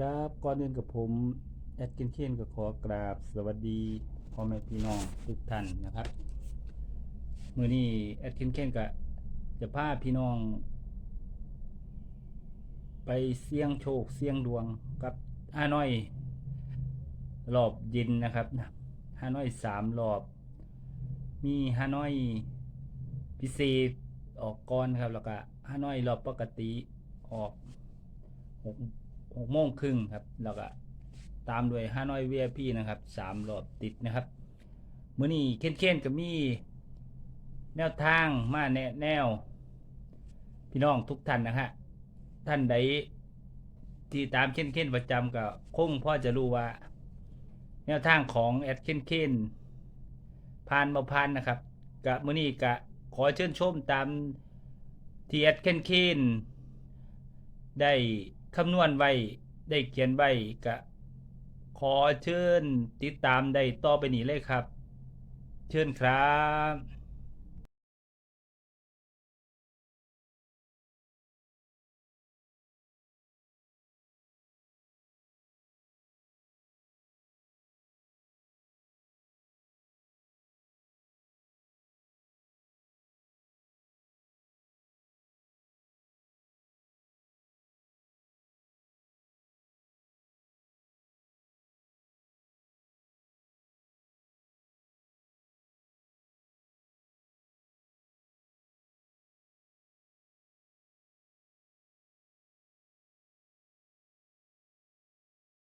ครับ ก่อนอื่นกับผมแอดกินเคนก็ขอกราบสวัสดีพ่อแม่พี่น้องทุกท่านนะครับมื้อนี้แอดกินเคนก็จะพาพี่น้อง ไปเสี่ยงโชคเสี่ยงดวงกับฮานอยรอบเย็นนะครับฮานอยสามรอบ มีฮานอยพิเศษออกก่อนครับแล้วก็ฮานอยรอบปกติออกหก หกโมงครึ่งครับ แล้วก็ตามด้วยฮานอยเวียพี่นะครับสามรอบติดนะครับมื้อนี้เค้นๆก็มีแนวทางมาแนแนว พี่น้องทุกท่านนะฮะท่านใดที่ตามเค้นเค้นประจำก็คงพ่อจะรู้ว่า แนวทางของแอดเค้นเค้นผ่านมาผ่านนะครับกะมื้อนี้กะขอเชิญชมตามที่แอดเค้นเค้นได้ คำนวณไว้ได้เขียนไว้กะขอเชิญติดตามได้ต่อไปนี้เลยครับ เชิญครับ